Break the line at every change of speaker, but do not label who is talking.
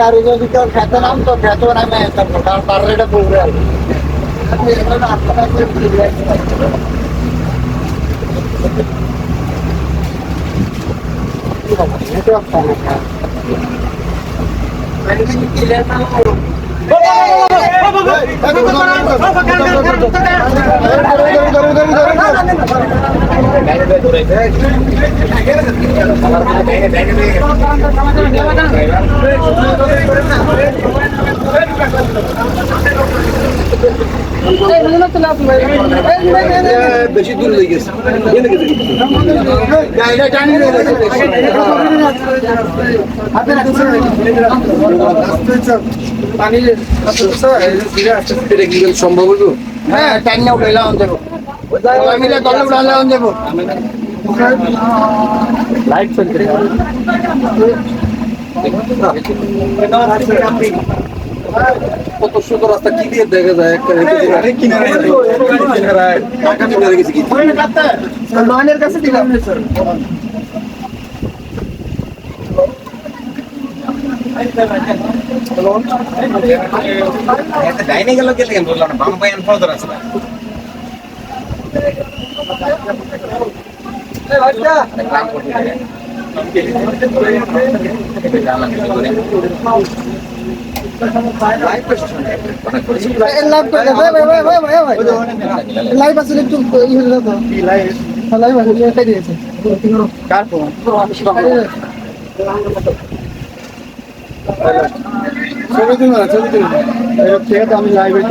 গাড়ি যদি কেউ খেতে নাম তো খেতে নামে তার তার রেটে পড়বে আর
ধরো হয়ে গেছে সম্ভব হইব
হ্যাঁ টানি উঠাইলে আন দেবো সবাই মিলে তলে উঠালে আন দেবো
লাইট চলছে।
কত সুন্দর রাস্তা কি দিয়ে দেখা যায়? একটা গেছে কি
নয়নের কাছে। দিলাম।
ডাইনে গেল কে থেকে বললাম না? বাম পায়ে ফলো ধরা আছে
লাইভ আসলে একটু লাইভ দিয়েছে কার ফোন ছবি তুলুন ছবি তুলুন আমি লাইভে